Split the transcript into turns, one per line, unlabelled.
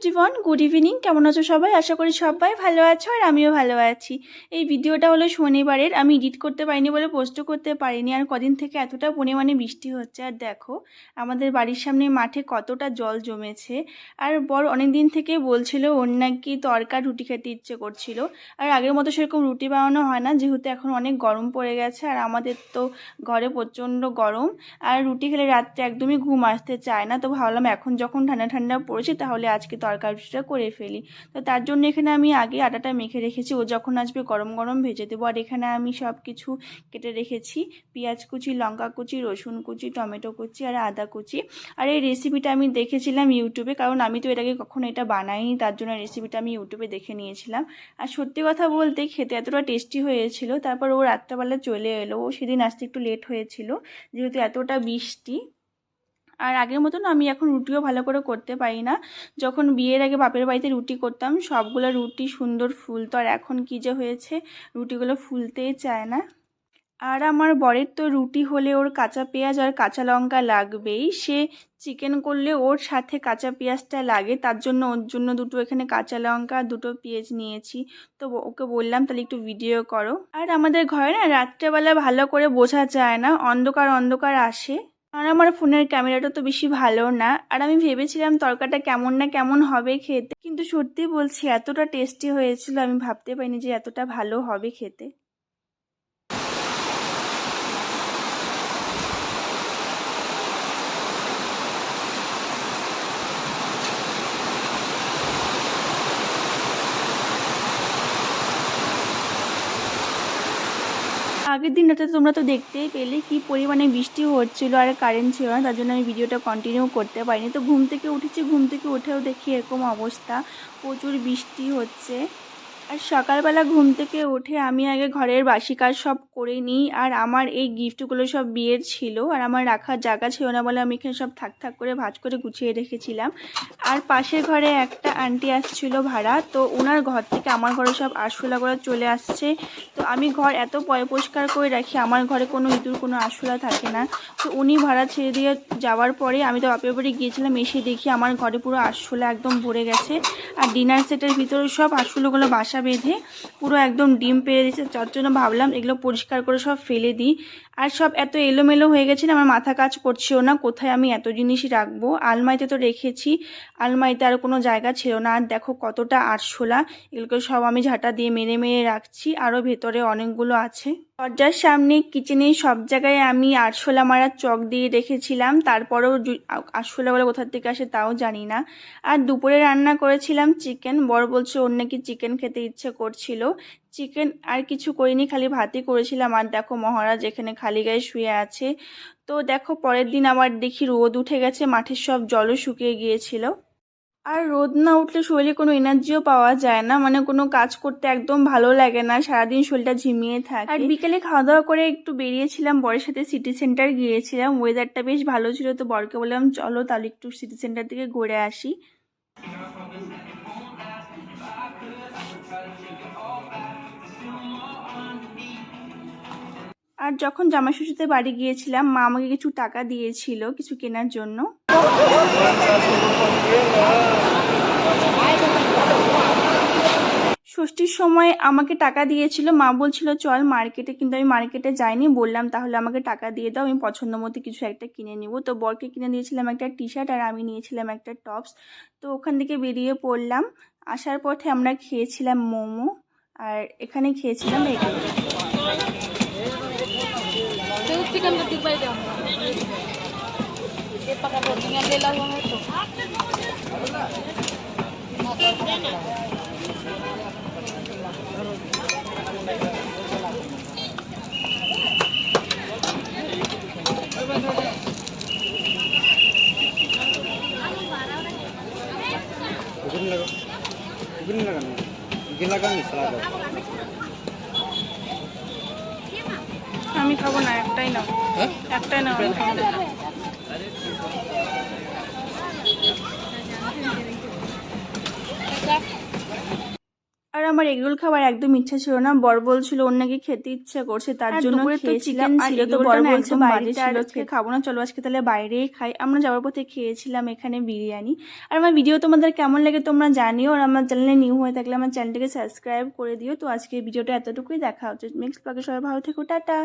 Everyone good evening কেমন আছো সবাই? আশা করি সবাই ভালো আছো আর আমিও ভালো আছি। এই ভিডিওটা হলো শনিবারের, আমি এডিট করতে পারিনি বলে পোস্টও করতে পারিনি আর কদিন থেকে এতটা পরিমাণে বৃষ্টি হচ্ছে। আর দেখো, আমাদের বাড়ির সামনে মাঠে কতটা জল জমেছে। আর বর অনেক দিন থেকে বলছিল ওর নাকি তরকা রুটি খেতে ইচ্ছে করছিল। আর আগের মতো সেরকম রুটি বানানো হয় না, যেহেতু এখন অনেক গরম পড়ে গেছে আর আমাদের তো ঘরে প্রচণ্ড গরম। আর রুটি খেলে রাত্রে একদমই ঘুম আসতে চায় না, তো ভাবলাম এখন যখন ঠান্ডা ঠান্ডা পড়েছে তাহলে আজকে তরকারিটা করে ফেলি। তো তার জন্য এখানে আমি আগে আটাটা মেখে রেখেছি। ও যখন আসবে গরম গরম ভেজে দেবো। আর এখানে আমি সব কিছু কেটে রেখেছি। পেঁয়াজ কুচি, লঙ্কা কুচি, রসুন কুচি, টমেটো কুচি আর আদা কুচি। আর এই রেসিপিটা আমি দেখেছিলাম ইউটিউবে। কারণ আমি তো এর আগে কখনো এটা বানাইনি, তার জন্য রেসিপিটা আমি ইউটিউবে দেখে নিয়েছিলাম। আর সত্যি কথা বলতে খেতে এতটা টেস্টি হয়েছিল। তারপর ও রাত্রেবেলা চলে এলো। ও সেদিন আসতে একটু লেট হয়েছিল। যেহেতু এতটা বৃষ্টি আর আগের মতন আমি এখন রুটিও ভালো করে করতে পারি না। যখন বিয়ের আগে বাপের বাড়িতে রুটি করতাম, সবগুলো রুটি সুন্দর ফুলতো। আর এখন কী যে হয়েছে, রুটিগুলো ফুলতেই চায় না। আর আমার বরের তো রুটি হলে ওর কাঁচা পেঁয়াজ আর কাঁচা লঙ্কা লাগবেই। সে চিকেন করলে ওর সাথে কাঁচা পেঁয়াজটা লাগে, তার জন্য ওর জন্য দুটো এখানে কাঁচা লঙ্কা, দুটো পেঁয়াজ নিয়েছি। তো ওকে বললাম, তাহলে একটু ভিডিও করো। আর আমাদের ঘরে না রাত্রেবেলা ভালো করে বোঝা যায় না, অন্ধকার অন্ধকার আসে। আর আমার ফোনের ক্যামেরাটা তো বেশি ভালো না। আর আমি ভেবেছিলাম তরকাটা কেমন না কেমন হবে খেতে। কিন্তু সত্যি বলছি, এতটা টেস্টি হয়েছিল, আমি ভাবতে পারিনি যে এতটা ভালো হবে খেতে। আগের দিনটাতে তোমরা তো দেখতেই পেলে কি পরিমাণে বৃষ্টি হচ্ছিল আর কারেন্ট ছিল না, তার জন্য আমি ভিডিওটা কন্টিনিউ করতে পারিনি। তো ঘুম থেকে উঠেছি, ঘুম থেকে উঠেও দেখি এরকম অবস্থা। প্রচুর বৃষ্টি হচ্ছে। আর সকালবেলা ঘুম থেকে উঠে আমি আগে ঘরের বাসি কাজ সব করে নিই, আর আমার এই গিফটগুলো সব বিয়ের ছিল, আর আমার রাখার জায়গা ছিল না বলে আমি এখানে সব থাক থাক করে ভাজ করে গুছিয়ে রেখেছিলাম। আর পাশের ঘরে একটা আন্টি আসছিল ভাড়া, তো ওনার ঘর থেকে আমার ঘরে সব আরশোলাগুলো চলে আসছে। তো আমি ঘর এত পয় পরিষ্কার করে রাখি, আমার ঘরে কোনো ইঁদুর, কোনো আরশোলা থাকে না। তো উনি ভাড়া ছেড়ে দিয়ে যাওয়ার পরে আমি তো বাপের বাড়ি গিয়েছিলাম, এসে দেখি আমার ঘরে পুরো আরশোলা একদম ভরে গেছে। আর ডিনার সেটের ভিতরে সব আরশোলাগুলো বাসা বেঁধে পুরো একদম ডিম পেয়ে দিয়েছে। তার জন্য ভাবলাম এগুলো পরিষ্কার করে সব ফেলে দিই। আর সব এত এলোমেলো হয়ে গেছে না, আমার মাথা কাজ করছেও না, কোথায় আমি এত জিনিসই রাখব? আলমারিতে তো রেখেছি, আলমারিতে আর কোনো জায়গা ছিল না। আর দেখো কতটা আরশোলা, এগুলোকে সব আমি ঝাঁটা দিয়ে মেরে মেরে রাখছি। আরও ভেতরে অনেকগুলো আছে। দরজার সামনে, কিচেনে সব জায়গায় আমি আরশোলা মারার চক দিয়ে রেখেছিলাম। তারপরেও আরশোলাগুলো কোথার থেকে আসে তাও জানি না। আর দুপুরে রান্না করেছিলাম চিকেন। বড় বলছে, ওর নাকি চিকেন খেতে ইচ্ছে করছিল। চিকেন আর কিছু করিনি, খালি ভাতই করেছিলাম। আর দেখো মহারাজ এখানে খালি গায়ে শুয়ে আছে। তো দেখো পরের দিন আবার দেখি রোদ উঠে গেছে মাঠের সব জলও শুকিয়ে গিয়েছিল। আর রোদ না উঠলে শরীরে কোনো এনার্জিও পাওয়া যায় না মানে কোনো কাজ করতে একদম ভালো লাগে না, সারাদিন শরীরটা ঝিমিয়ে থাকে। আর বিকেলে খাওয়া দাওয়া করে একটু বেরিয়েছিলাম, বরের সাথে সিটি সেন্টার গিয়েছিলাম। ওয়েদারটা বেশ ভালো ছিল, তো বরকে বললাম, চলো তাহলে একটু সিটি সেন্টার থেকে ঘুরে আসি। আর যখন জামা ষষ্ঠীতে বাড়ি গিয়েছিলাম, মা আমাকে কিছু টাকা দিয়েছিল কিছু কেনার জন্য। ষষ্ঠীর সময় আমাকে টাকা দিয়েছিল। মা বলছিল, চল মার্কেটে, কিন্তু আমি মার্কেটে যাইনি। বললাম, তাহলে আমাকে টাকা দিয়ে দাও, আমি পছন্দ মতো কিছু একটা কিনে নিব। তো বরকে কিনে দিয়েছিলাম একটা টি শার্ট আর আমি নিয়েছিলাম একটা টপস তো ওখান থেকে বেরিয়ে পড়লাম। আসার পথে আমরা খেয়েছিলাম মোমো আর এখানে খেয়েছিলাম এগুলো
Gracias.
আমি খাব না একটাই নাও।
হ্যাঁ?
একটাই নাও আমি খাব না। আর আমার এগরোল খাবার একদম ইচ্ছা ছিল না। বর বলছিল ওর নাকি খেতে ইচ্ছা করছে তার জন্য খেয়েছিলাম।
ছিল, তো বর বলছে
একদম ছিল আজকে খাব না চলো আজকে তাহলে বাইরেই খাই। আমরা যাওয়ার পথে খেয়েছিলাম এখানে বিরিয়ানি। আর আমার ভিডিও তোমাদের কেমন লাগে তোমরা জানিও আর আমার চ্যানেলে নিউ হয়ে থাকলে আমার চ্যানেলটাকে সাবস্ক্রাইব করে দিও। তো আজকে ভিডিওটা এতটুকুই দেখা হচ্ছে নেক্সট ব্লগে সবাই ভালো থেকো টাটা।